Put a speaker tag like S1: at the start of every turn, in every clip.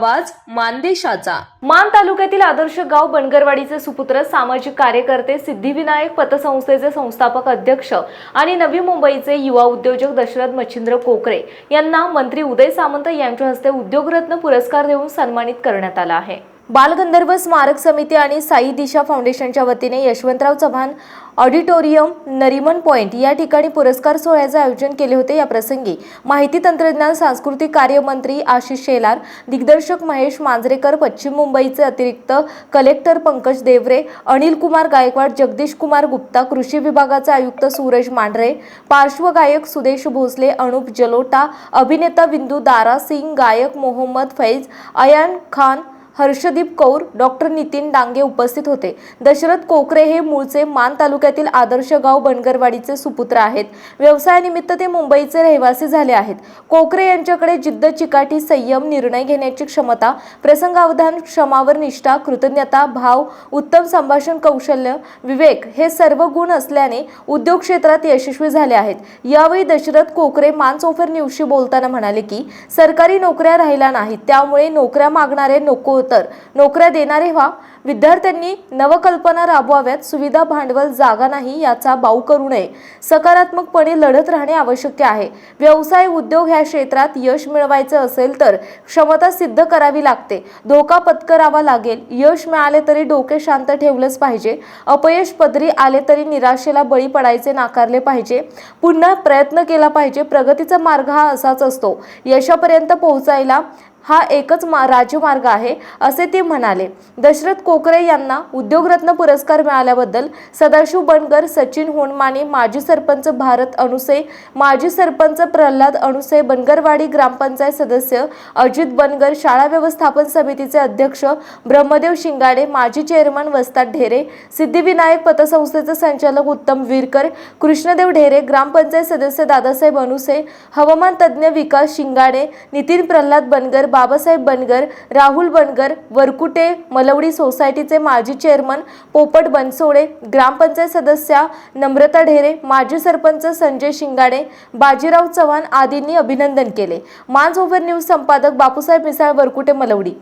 S1: आवाज मानदेशाचा.
S2: मान तालुक्यातील आदर्श गाव बनगरवाडीचे सुपुत्र सामाजिक कार्यकर्ते सिद्धिविनायक पतसंस्थेचे संस्थापक अध्यक्ष आणि नवी मुंबईचे युवा उद्योजक दशरथ मच्छिंद्र कोकरे यांना मंत्री उदय सामंत यांच्या हस्ते उद्योगरत्न पुरस्कार देऊन सन्मानित करण्यात आला आहे. बालगंधर्व स्मारक समिती आणि साई दिशा फाउंडेशनच्या वतीने यशवंतराव चव्हाण ऑडिटोरियम नरिमन पॉइंट या ठिकाणी पुरस्कार सोहळ्याचे आयोजन केले होते. या प्रसंगी माहिती तंत्रज्ञान सांस्कृतिक कार्य मंत्री आशिष शेलार दिग्दर्शक महेश मांजरेकर पश्चिम मुंबईचे अतिरिक्त कलेक्टर पंकज देवरे अनिल कुमार गायकवाड जगदीश कुमार गुप्ता कृषी विभागाचे आयुक्त सूरज मांढरे पार्श्वगायक सुदेश भोसले अनुप जलोटा अभिनेता बिंदू दारा सिंग गायक मोहम्मद फैज अयान खान हर्षदीप कौर डॉक्टर नितीन डांगे उपस्थित होते. दशरथ कोकरे हे मूळचे मान तालुक्यातील आदर्श गाव बनगरवाडीचे सुपुत्र आहेत. व्यवसायानिमित्त ते मुंबईचे रहिवासी झाले आहेत. कोकरे यांच्याकडे जिद्द चिकाटी संयम निर्णय घेण्याची क्षमता प्रसंगावधान क्षमावर निष्ठा कृतज्ञता भाव उत्तम संभाषण कौशल्य विवेक हे सर्व गुण असल्याने उद्योग क्षेत्रात यशस्वी झाले आहेत. यावेळी दशरथ कोकरे मानसोफर न्यूजशी बोलताना म्हणाले की सरकारी नोकऱ्या राहिल्या नाहीत. त्यामुळे नोकऱ्या मागणारे नको तर नोकऱ्या देणारे व्हा. विद्यार्थ्यांनी नवकल्पना राबवाव्यात. सुविधा भांडवल जागा नाही याचा बाऊ करू नये. सकारात्मकपणे लढत राहणे आवश्यक आहे. व्यवसाय उद्योग ह्या क्षेत्रात यश मिळवायचे असेल तर क्षमता सिद्ध करावी लागते. धोका पत्करावा लागेल. यश मिळाले तरी डोके शांत ठेवलंच पाहिजे. अपयश पदरी आले तरी निराशेला बळी पडायचे नाकारले पाहिजे. पुन्हा प्रयत्न केला पाहिजे. प्रगतीचा मार्ग हा असाच असतो. यशापर्यंत पोहोचायला हा एकच मा राजमार्ग आहे असे ते म्हणाले. दशरथ कोकरे यांना उद्योगरत्न पुरस्कार मिळाल्याबद्दल सदाशिव बनगर सचिन होनमाने माजी सरपंच भारत अणुसे माजी सरपंच प्रल्हाद अणुसे बनगरवाडी ग्रामपंचायत सदस्य अजित बनगर शाळा व्यवस्थापन समितीचे अध्यक्ष ब्रह्मदेव शिंगाडे माजी चेअरमन वस्ताद ढेरे सिद्धिविनायक पतसंस्थेचे संचालक उत्तम विरकर कृष्णदेव ढेरे ग्रामपंचायत सदस्य दादासाहेब अणुसे हवामान तज्ज्ञ विकास शिंगाडे नितीन प्रल्हाद बनगर बाबासाहेब बनगर राहुल बनगर वरकुटे मलवडी सोसायटीचे माजी चेअरमन पोपट बनसोडे ग्रामपंचायत सदस्या नम्रता ढेरे माजी सरपंच संजय शिंगाडे बाजीराव चव्हाण आदींनी अभिनंदन केले. मांज ओव्हर न्यूज संपादक बापूसाहेब मिसाळ वरकुटे मलवडी.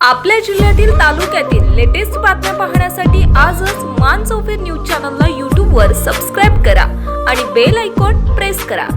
S1: आपल्या जिल्ह्यातील तालुक्यातील लेटेस्ट बातम्या पाहण्यासाठी आजच मान चौफेर न्यूज चॅनलला यूट्यूबवर सबस्क्राईब करा आणि बेल आयकॉन प्रेस करा.